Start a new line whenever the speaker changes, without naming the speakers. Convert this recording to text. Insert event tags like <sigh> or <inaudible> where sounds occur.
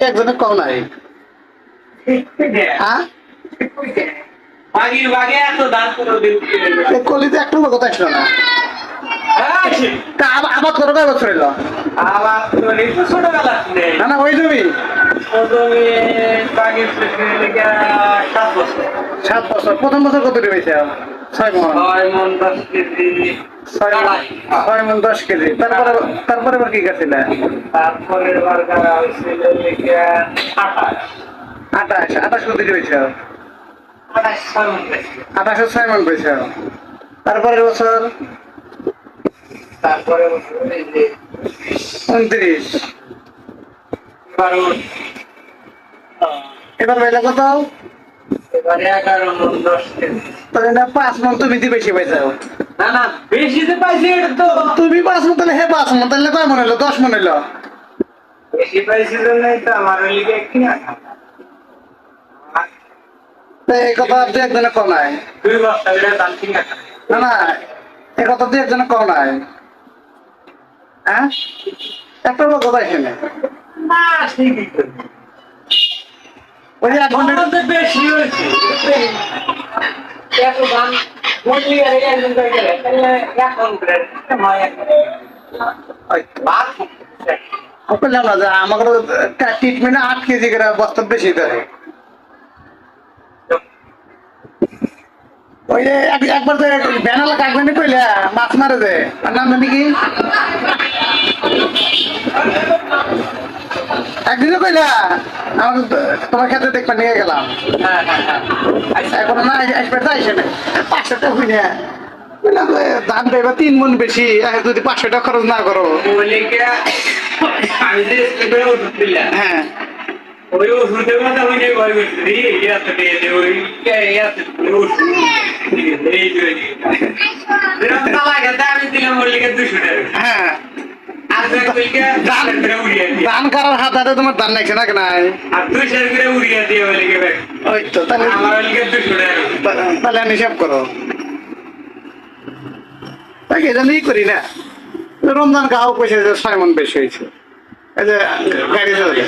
একজনে নাই। হ্যাঁ? কলিতে একটু কথা ছিল না
হ্যাঁ,
তা আবাদ করো কয় বছর না না ওই জমি।
সাত বছর।
প্রথম বছর কত পেয়েছে ছয় মন।
দশ কেজি।
তারপরে তারপরে কি গেছিল
হয়েছিল আঠাশ।
আঠাশ। পেয়েছে
আঠাশ ছয় মন
পেয়েছে তারপরের বছর?
তারপরে
উনত্রিশ।
বারো
এবার বেলা কত
এবারে এগারো মন দশ কেজি
তাহলে না পাঁচ মন তুমি দি বেশি পাইছো
না না বেশি যে পাইছি তো।
তুমি পাঁচ মন তাহলে হে পাঁচ মন তাহলে কয় মন হইল দশ মন হইল
বেশি পাইছি তো আমার লিগে
এই কথা দু একজনে কম নাই। না না এই কথা দু একজনে কম নাই। হ্যাঁ? একটা লোক কথা এখানে
না। ঠিকই করি
ওই যে এক ঘণ্টা
আমাদের বেশি হয়েছে এত দাম বললি আর একজন করে গেলে তাহলে এখন করে নয় বাদ
বললাম না যে আমাকে ট্রিটমেন্টে আট কেজি করে বস্তা বেশি ধরে ওই যে একবার তো ব্যানালা কাটবেন কইলে মাছ মারে দে আর নাম কি? একদিনে কইলা আমার তো- তোমার দেখবা নিয়ে গেলাম।
হ্যাঁ হ্যাঁ হ্যাঁ।
এখন না আসবে তাই সে পাঁচশো টাকা হই না? পাইবা তিন মন বেশি যদি পাঁচশো টাকা খরচ না করো। হ্যাঁ।
ওই ওষুধের কথা হইলে ভয় করছি রে ওই <laughs> ইয়াতে ওষুধ এই যে যেরকম তালা খেতে আমি দিলাম বলিকে দুশো টাকা
হ্যাঁ
আর দুই কইকে দান করে উড়িয়ে দিয়ে
ধান কাটার হাত হাতে তোমার দান না তাহলে আমি করো। তাকে করি না। রমজান গাও পয়সা যে ছয় মন বেশি হয়েছে। এই যে গাড়ি চলে।